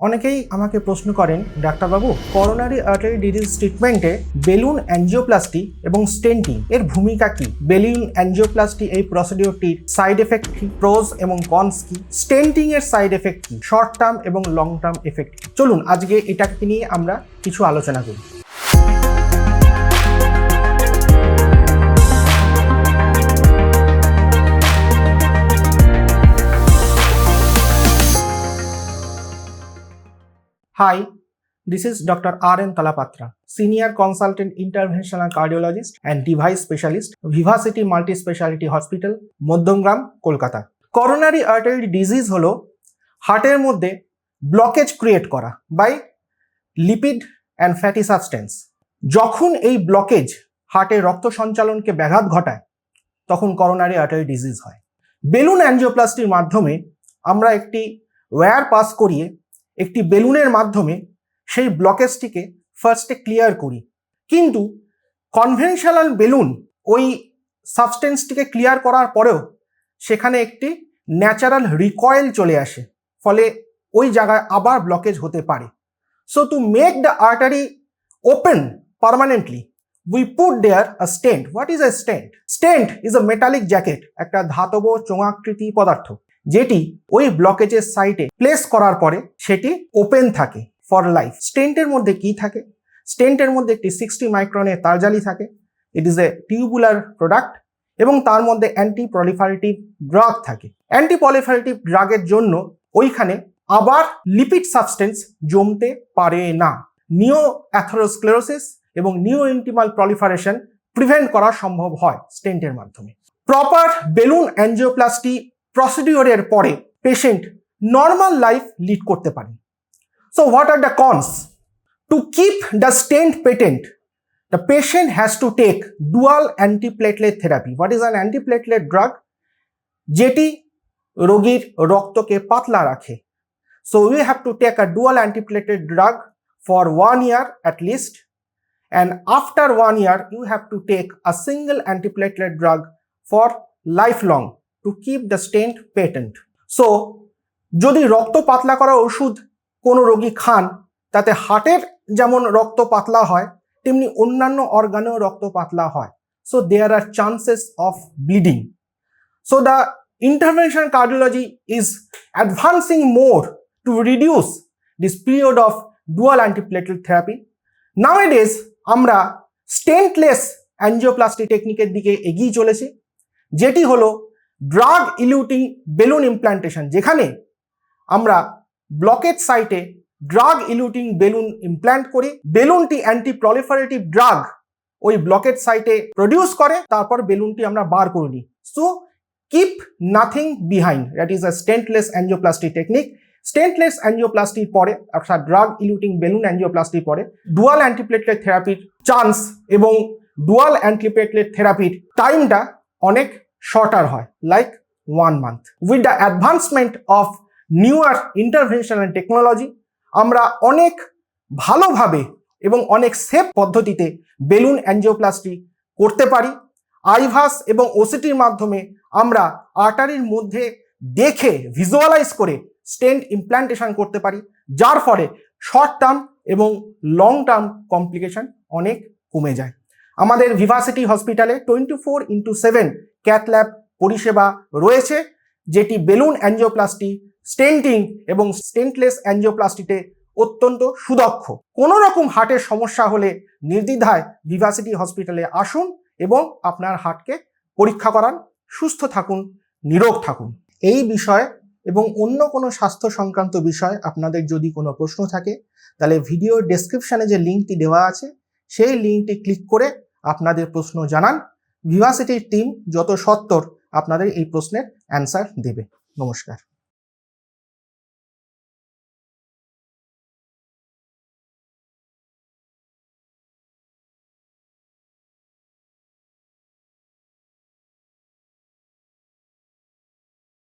অনেকেই আমাকে প্রশ্ন করেন, ডাক্তারবাবু করোনারি আর্টারি ডিজিজ ট্রিটমেন্টে বেলুন অ্যাঞ্জিওপ্লাস্টি এবং স্টেন্টিং এর ভূমিকা কি? বেলুন অ্যাঞ্জিওপ্লাস্টি এই প্রসিডিওরটির সাইড এফেক্ট কি? প্রোজ এবং কনস কি? স্টেন্টিং এর সাইড এফেক্ট কি? শর্ট টার্ম এবং লং টার্ম এফেক্ট চলুন, আজকে এটাকে নিয়ে আমরা কিছু আলোচনা করি। Hi, this is Dr. R.N. Talapatra, Senior Consultant Interventional Cardiologist and Device Specialist, Vivacity Multi-Speciality Hospital, Madhyamgram Kolkata coronary artery disease হলো হার্টের মধ্যে ব্লকেজ ক্রিয়েট করা by lipid and fatty substance যখন এই ব্লকেজ হার্টের রক্ত সঞ্চালনকে ব্যাঘাত ঘটায় তখন করোনারি আর্টারি ডিজিজ হয় বেলুন অ্যাঞ্জিওপ্লাস্টির মাধ্যমে আমরা একটি ওয়্যার পাস করিয়ে একটি বেলুনের মাধ্যমে সেই ব্লকেজটিকে ফার্স্টে ক্লিয়ার করি। কিন্তু কনভেনশনাল বেলুন ওই সাবস্টেন্সটিকে ক্লিয়ার করার পরেও সেখানে একটি ন্যাচারাল রিকয়েল চলে আসে, ফলে ওই জায়গায় আবার ব্লকেজ হতে পারে। So to make the artery open permanently we put there a stent what is a stent stent is a metallic jacket একটা ধাতব চোঙাকৃতি পদার্থ। যেটি ওই ব্লকেজের সাইটে প্লেস করার পরে সেটি ওপেন থাকে ফর লাইফ স্টেন্টের মধ্যে কি থাকে? স্টেন্টের মধ্যে একটি সিক্সটি মাইক্রনের তারজালি থাকে। It is a tubular product এবং তার মধ্যে অ্যান্টি প্রলিফারেটিভ ড্রাগ থাকে। অ্যান্টি পলিফারেটিভ ড্রাগের জন্য ওইখানে আবার লিপিড সাবস্টেন্স জমতে পারে না। নিও অ্যাথোরোস্ক্লেরোসিস এবং নিও ইন্টিমাল প্রলিফারেশন প্রিভেন্ট করা সম্ভব হয় স্টেন্টের মাধ্যমে। প্রপার বেলুন অ্যাঞ্জিওপ্লাস্টি প্রসিডিওরের পরে পেশেন্ট নর্মাল লাইফ লিড করতে পারে। So what are the cons to keep the stent patent the patient has to take dual antiplatelet therapy what is an antiplatelet drug যেটি রোগীর রক্তকে পাতলা রাখে। So we have to take a dual antiplatelet drug for one year at least and after one year, you have to take a single antiplatelet drug for lifelong. To keep the stent patent so যদি রক্ত পাতলা করা ওষুধ কোনো রোগী খান, তাতে হার্টের যেমন রক্ত পাতলা হয়, তেমনি অন্যান্য অর্গানেও রক্ত পাতলা হয়। So there are chances of bleeding so the intervention cardiology is advancing more to reduce this period of dual antiplatelet therapy nowadays আমরা স্টেন্টলেস অ্যাঞ্জিওপ্লাস্টি টেকনিকের দিকে এগিয়ে চলেছি, যেটি হলো ড্রাগ ইলিউটিং বেলুন ইমপ্ল্যান্টেশন যেখানে আমরা ব্লকেজ সাইটে ড্রাগ ইলিউটিং বেলুন ইমপ্ল্যান্ট করি বেলুনটি অ্যান্টি প্রলিফারেটিভ ড্রাগ ওই ব্লকেজ সাইটে প্রডিউস করে, তারপর বেলুনটি আমরা বার করে নিই। So keep nothing behind that is a stentless angioplasty technique stentless অ্যাঞ্জিওপ্লাস্টির পরে, অর্থাৎ ড্রাগ ইলিউটিং বেলুন অ্যাঞ্জিওপ্লাস্টির পরে ডুয়াল অ্যান্টিপ্লেটলেট থেরাপির চান্স এবং ডুয়াল অ্যান্টিপ্লেটলেট থেরাপির টাইমটা অনেক শর্টার হয় like one month with the advancement of newer intervention and technology আমরা অনেক ভালোভাবে এবং অনেক সেফ পদ্ধতিতে বেলুন অ্যাঞ্জিওপ্লাস্টি করতে পারি। আইভাস এবং ওসিটির মাধ্যমে আমরা আর্টারির মধ্যে দেখে ভিজুয়ালাইজ করে স্টেন্ট ইমপ্ল্যান্টেশন করতে পারি, যার ফলে শর্ট টার্ম এবং লং টার্ম কমপ্লিকেশন অনেক কমে যায়। আমাদের ভিভাসিটি হসপিটালে twenty four into seven cath lab পরিষেবা রয়েছে, যেটি বেলুন অ্যাঞ্জিওপ্লাস্টি স্টেন্টিং এবং স্টেন্টলেস অ্যাঞ্জিওপ্লাস্টিতে অত্যন্ত সুদক্ষ। কোনো রকম হার্টের সমস্যা হলে নির্দ্বিধায় ভিভাসিটি হসপিটালে আসুন এবং আপনার হার্টকে পরীক্ষা করান, সুস্থ থাকুন, নিরোগ থাকুন। এই বিষয়ে এবং অন্য কোনো স্বাস্থ্য সংক্রান্ত বিষয় আপনাদের যদি কোনো প্রশ্ন থাকে, তাহলে ভিডিও ডেসক্রিপশানে যে লিঙ্কটি দেওয়া আছে, সেই লিঙ্কটি ক্লিক করে আপনাদের প্রশ্ন জানান। ভিভাসিটির টিম যত সত্তর আপনাদের এই প্রশ্নের অ্যান্সার দেবে। নমস্কার।